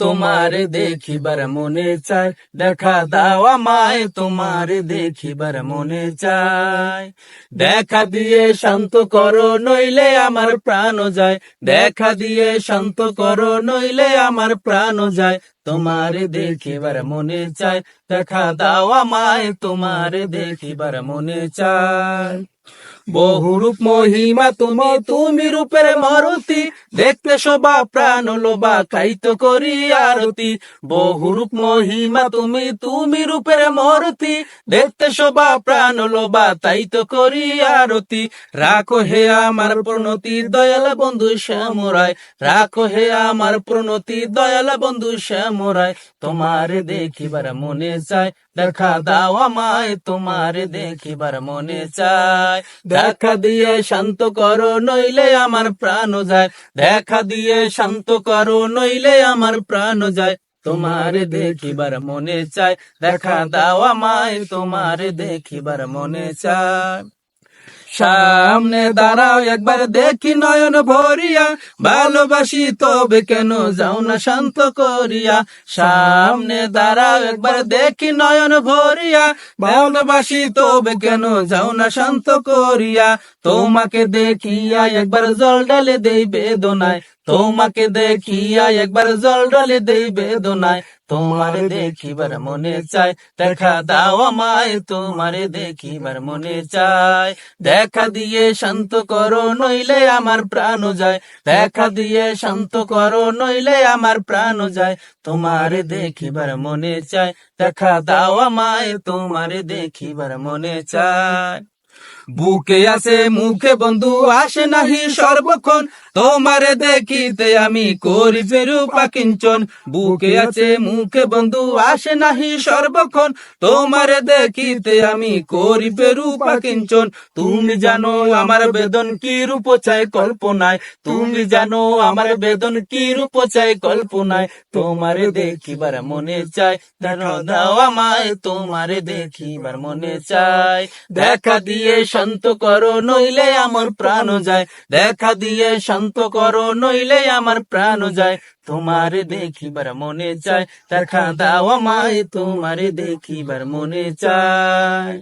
তোমারে দেখিবার মনে চায় দেখা দাও আমায়, তোমারে দেখিবার মনে চায় দেখা দিয়ে শান্ত করো, নইলে আমার প্রাণ যায়। দেখা দিয়ে শান্ত করো, নইলে আমার প্রাণ যায়। তোমারে দেখিবার মনে চায় দেখা দাও আমায়, তোমারে দেখিবার মনে চায় বহুরূপ মহিমা তুমি তুমি রূপের মারুতি। দেখতে শোভা, প্রাণ লোবা কাইতো করি আরতি। বহুরূপ মহিমা তুমি তুমি রূপের মরতি। দেখতে শোভা, প্রাণ লোবা তাই তো করি আরতি। রাখো হে আমার প্রণতি, দয়াল বন্ধু শ্যামরায়। রাখো হে আমার প্রণতি, দয়াল বন্ধু শ্যামরায়। তোমারে দেখিবার মনে চায়, দেখা দাও আমায়। তোমারে দেখিবার মনে চায় দেখা দিয়ে শান্ত করো, নইলে আমার প্রাণ যায়। দেখা দিয়ে শান্ত করো, নইলে আমার প্রাণ যায়। তোমারে দেখিবার মনে চায়, দেখা দাও আমায়, তোমারে দেখিবার মনে চায়। সামনে দাঁড়াও, একবার দেখি নয়ন ভরিয়া। ভালোবাসি তবে কেন যাও না শান্ত করিয়া। সামনে দাঁড়াও, একবার দেখি নয়ন ভরিয়া। ভালোবাসি তবে কেন যাও না শান্ত করিয়া। তোমাকে দেখিয়া একবার জল ডালে দেই বেদনায়। তোমাকে দেখিয়া একবার জল ডালে দেই বেদনায়। তোমারে দেখিবার মনে চায় দেখা দাও আমায়, তোমারে দেখিবার মনে চায় দেখা দিয়ে শান্ত করো, নইলে আমার প্রাণ যায়। দেখা দিয়ে শান্ত করো, নইলে আমার প্রাণ যায়। তোমারে দেখিবার মনে চায় দেখা দাও আমায়, তোমারে দেখিবার মনে চায় বুকে আছে, মুখে বন্ধু আসে নাহি সর্বক্ষণ। তোমারে দেখিতে আমি করি ফেরু পাকিঞ্চন বুকে আছে, মুখে বন্ধু আসে নাহি সর্বক্ষণ। তোমারে দেখিতে আমি করি ফেরু পাকিঞ্চন তুমি জানো আমার বেদন কি রূপ চাই কল্পনায়। তুমি জানো আমার বেদন কি রূপ চাই কল্পনায়। তোমারে দেখিবার মনে জানো দাও আমায়। তোমারে দেখিবার মনে চায়, দেখা দিয়ে শান্ত করো, নইলে আমার প্রাণ যায়। দেখা দিয়ে শান্ত করো, নইলে আমার প্রাণ যায়। তোমারে দেখিবার মনে চায় তার দেখা দাও আমায়, তোমারে দেখিবার মনে চায়।